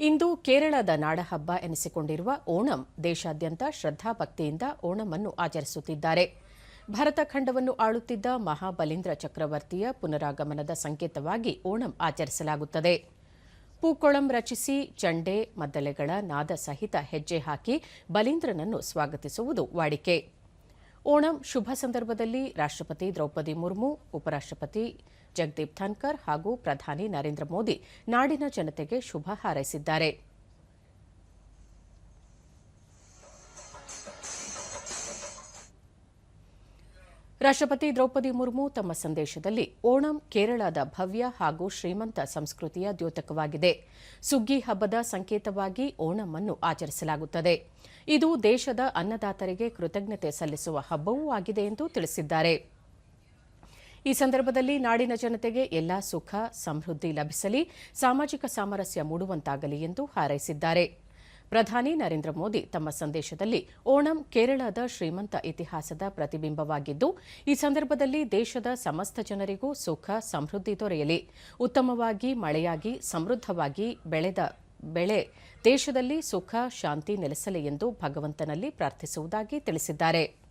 ಇಂದು ಕೇರಳದ ನಾಡಹಬ್ಬ ಎನಿಸಿಕೊಂಡಿರುವ ಓಣಂ ದೇಶಾದ್ಯಂತ ಶ್ರದ್ಧಾಭಕ್ತಿಯಿಂದ ಓಣಂ ಆಚರಿಸುತ್ತಿದ್ದಾರೆ. ಭರತಖಂಡವನ್ನು ಆಳುತ್ತಿದ್ದ ಮಹಾಬಲೀಂದ್ರ ಚಕ್ರವರ್ತಿಯ ಪುನರಾಗಮನದ ಸಂಕೇತವಾಗಿ ಓಣಂ ಆಚರಿಸಲಾಗುತ್ತದೆ. ಪೂಕೊಳಂ ರಚಿಸಿ ಚಂಡೆ, ಮದ್ದಲೆಗಳ ನಾದ ಸಹಿತ ಹೆಜ್ಜೆ ಹಾಕಿ ಬಲೀಂದ್ರನನ್ನು ಸ್ವಾಗತಿಸುವುದು ವಾಡಿಕೆ. ಓಣಂ ಶುಭ ಸಂದರ್ಭದಲ್ಲಿ ರಾಷ್ಟ್ರಪತಿ ದ್ರೌಪದಿ ಮುರ್ಮು, ಉಪರಾಷ್ಟ್ರಪತಿ ಜಗದೀಪ್ ಧನ್ಕರ್ ಹಾಗೂ ಪ್ರಧಾನಿ ನರೇಂದ್ರ ಮೋದಿ ನಾಡಿನ ಜನತೆಗೆ ಶುಭ ಹಾರೈಸಿದ್ದಾರೆ. ರಾಷ್ಟ್ರಪತಿ ದ್ರೌಪದಿ ಮುರ್ಮು ತಮ್ಮ ಸಂದೇಶದಲ್ಲಿ ಓಣಂ ಕೇರಳದ ಭವ್ಯ ಹಾಗೂ ಶ್ರೀಮಂತ ಸಂಸ್ಕೃತಿಯ ದ್ಯೋತಕವಾಗಿದೆ. ಸುಗ್ಗಿ ಹಬ್ಬದ ಸಂಕೇತವಾಗಿ ಓಣಂ ಅನ್ನು ಆಚರಿಸಲಾಗುತ್ತದೆ. ಇದು ದೇಶದ ಅನ್ನದಾತರಿಗೆ ಕೃತಜ್ಞತೆ ಸಲ್ಲಿಸುವ ಹಬ್ಬವೂ ಆಗಿದೆ ಎಂದು ತಿಳಿಸಿದ್ದಾರೆ. ಈ ಸಂದರ್ಭದಲ್ಲಿ ನಾಡಿನ ಜನತೆಗೆ ಎಲ್ಲಾ ಸುಖ, ಸಮೃದ್ಧಿ ಲಭಿಸಲಿ, ಸಾಮಾಜಿಕ ಸಾಮರಸ್ಯ ಮೂಡುವಂತಾಗಲಿ ಎಂದು ಹಾರೈಸಿದ್ದಾರೆ. ಪ್ರಧಾನಿ ನರೇಂದ್ರ ಮೋದಿ ತಮ್ಮ ಸಂದೇಶದಲ್ಲಿ ಓಣಂ ಕೇರಳದ ಶ್ರೀಮಂತ ಇತಿಹಾಸದ ಪ್ರತಿಬಿಂಬವಾಗಿದ್ದು, ಈ ಸಂದರ್ಭದಲ್ಲಿ ದೇಶದ ಸಮಸ್ತ ಜನರಿಗೂ ಸುಖ ಸಮೃದ್ಧಿ ದೊರೆಯಲಿ. ಉತ್ತಮವಾಗಿ, ಮಳೆಯಾಗಿ, ಸಮೃದ್ಧವಾಗಿ ಬೆಳೆದ ಬೆಳೆ ದೇಶದಲ್ಲಿ ಸುಖ, ಶಾಂತಿ ನೆಲೆಸಲಿ ಎಂದು ಭಗವಂತನಲ್ಲಿ ಪ್ರಾರ್ಥಿಸುವುದಾಗಿ ತಿಳಿಸಿದ್ದಾರೆ.